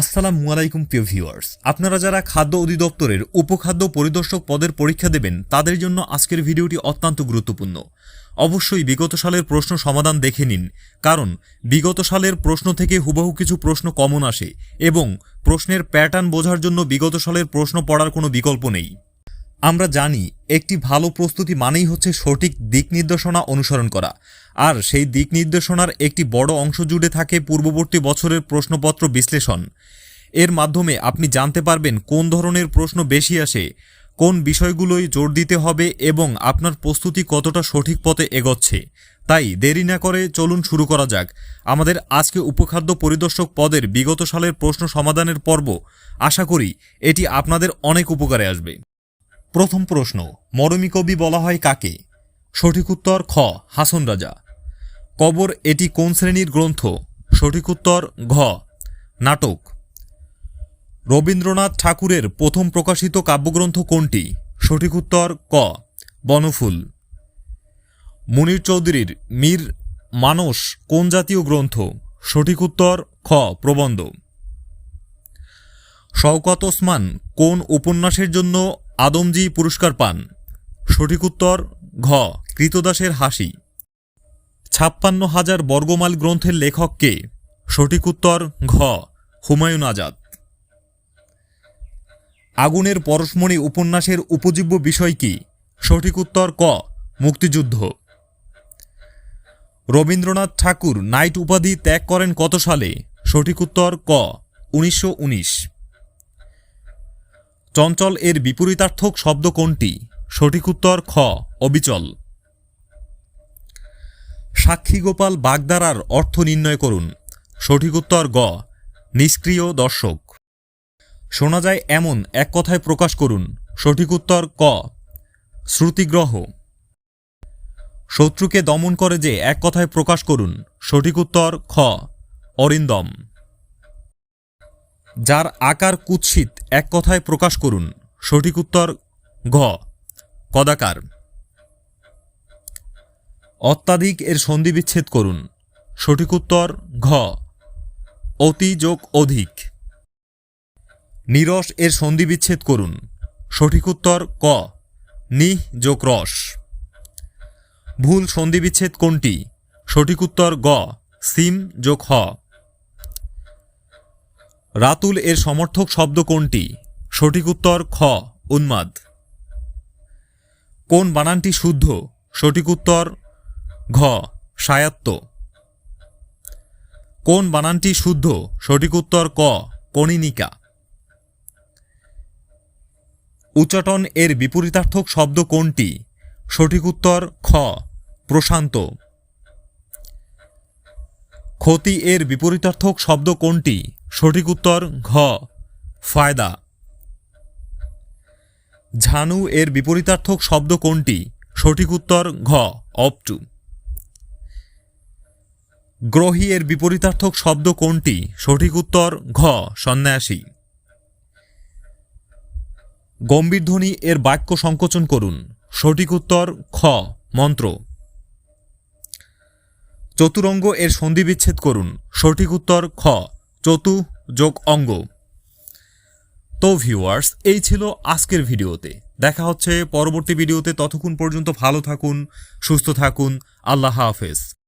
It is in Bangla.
আসসালামু আলাইকুম, প্রিয় ভিউয়ার্স। আপনারা যারা খাদ্য অধিদপ্তরের উপখাদ্য পরিদর্শক পদের পরীক্ষা দেবেন, তাদের জন্য আজকের ভিডিওটি অত্যন্ত গুরুত্বপূর্ণ। অবশ্যই বিগত সালের প্রশ্ন সমাধান দেখে নিন, কারণ বিগত সালের প্রশ্ন থেকে হুবহু কিছু প্রশ্ন কমন আসে এবং প্রশ্নের প্যাটার্ন বোঝার জন্য বিগত সালের প্রশ্ন পড়ার কোনো বিকল্প নেই। আমরা জানি একটি ভালো প্রস্তুতি মানেই হচ্ছে সঠিক দিক নির্দেশনা অনুসরণ করা। আর সেই দিক নির্দেশনার একটি বড় অংশ জুড়ে থাকে পূর্ববর্তী বছরের প্রশ্নপত্র বিশ্লেষণ। এর মাধ্যমে আপনি জানতে পারবেন কোন ধরনের প্রশ্ন বেশি আসে, কোন বিষয়গুলোই জোর দিতে হবে এবং আপনার প্রস্তুতি কতটা সঠিক পথে এগোচ্ছে। তাই দেরি না করে চলুন শুরু করা যাক। আমাদের আজকে উপখাদ্য পরিদর্শক পদের বিগত সালের প্রশ্ন সমাধানের পর্ব। আশা করি এটি আপনাদের অনেক উপকারে আসবে। প্রথম প্রশ্ন, মরমী কবি বলা হয় কাকে? সঠিক উত্তর, খ, হাসন রাজা। কবর এটি কোন শ্রেণির গ্রন্থ? সঠিক উত্তর, ঘ, নাটক। রবীন্দ্রনাথ ঠাকুরের প্রথম প্রকাশিত কাব্যগ্রন্থ কোনটি? সঠিক উত্তর, ক, বনফুল। মুনির চৌধুরীর মীর মানস কোন জাতীয় গ্রন্থ? সঠিক উত্তর, খ, প্রবন্ধ। শওকত ওসমান কোন উপন্যাসের জন্য আদমজি পুরস্কার পান। সঠিক উত্তর, ঘ, কৃতদাসের হাসি। ছাপ্পান্ন হাজার বর্গমাইল গ্রন্থের লেখক কে? সঠিক উত্তর, ঘ, হুমায়ুন আজাদ। আগুনের পরশমণি উপন্যাসের উপজীব্য বিষয় কি? সঠিক উত্তর, ক, মুক্তিযুদ্ধ। রবীন্দ্রনাথ ঠাকুর নাইট উপাধি ত্যাগ করেন কত সালে? সঠিক উত্তর, ক, উনিশশো উনিশ। চঞ্চল এর বিপরীতার্থক শব্দ কোনটি? সঠিক উত্তর খ, অবিচল। সাক্ষী গোপাল বাগদারার অর্থ নির্ণয় করুন। সঠিক উত্তর গ, নিষ্ক্রিয় দর্শক। শোনা যায় এমন এক কথায় প্রকাশ করুন। সঠিক উত্তর ক, শ্রুতিগ্রহ। শত্রুকে দমন করে যে এক কথায় প্রকাশ করুন। সঠিক উত্তর খ, অরিন্দম। যার আকার কুৎসিত, এক কথায় প্রকাশ করুন। সঠিক উত্তর ঘ। কদাকার। অত্যাধিক এর সন্ধিবিচ্ছেদ করুন। সঠিক উত্তর ঘ। অতি যোগ অধিক। নিরস এর সন্ধিবিচ্ছেদ করুন। সঠিক উত্তর ক। নিহ যোগ রস। ভুল সন্ধিবিচ্ছেদ কোনটি? সঠিক উত্তর গ। সিম যোগ হ। রাতুল এর সমর্থক শব্দ কোনটি? সঠিক উত্তর খ, উন্মাদ। কোন বানানটি শুদ্ধ? সঠিক উত্তর ঘ, সায়াত্ত। কোন বানানটি শুদ্ধ? সঠিক উত্তর ক কনিনিকা উচ্চাটন এর বিপরীতার্থক শব্দ কোনটি? সঠিক উত্তর খ, প্রশান্ত। ক্ষতি এর বিপরীতার্থক শব্দ কোনটি? সঠিক উত্তর ঘ, ফায়দা। ঝানু এর বিপরীতার্থক শব্দ কোনটি? সঠিক উত্তর ঘ অপটু গ্রহী এর বিপরীতার্থক শব্দ কোনটি? সঠিক উত্তর ঘ, সন্ন্যাসী। গম্ভীর ধ্বনি এর বাক্য সংকোচন করুন। সঠিক উত্তর খ, মন্ত্র। চতুরঙ্গ এর সন্ধিবিচ্ছেদ করুন। সঠিক উত্তর খ চতু যোগ অঙ্গ। তো ভিউয়ার্স এই ছিল আজকের ভিডিওতে। দেখা হচ্ছে পরবর্তী ভিডিওতে। ততক্ষণ পর্যন্ত ভালো থাকুন, সুস্থ থাকুন। আল্লাহ হাফেজ।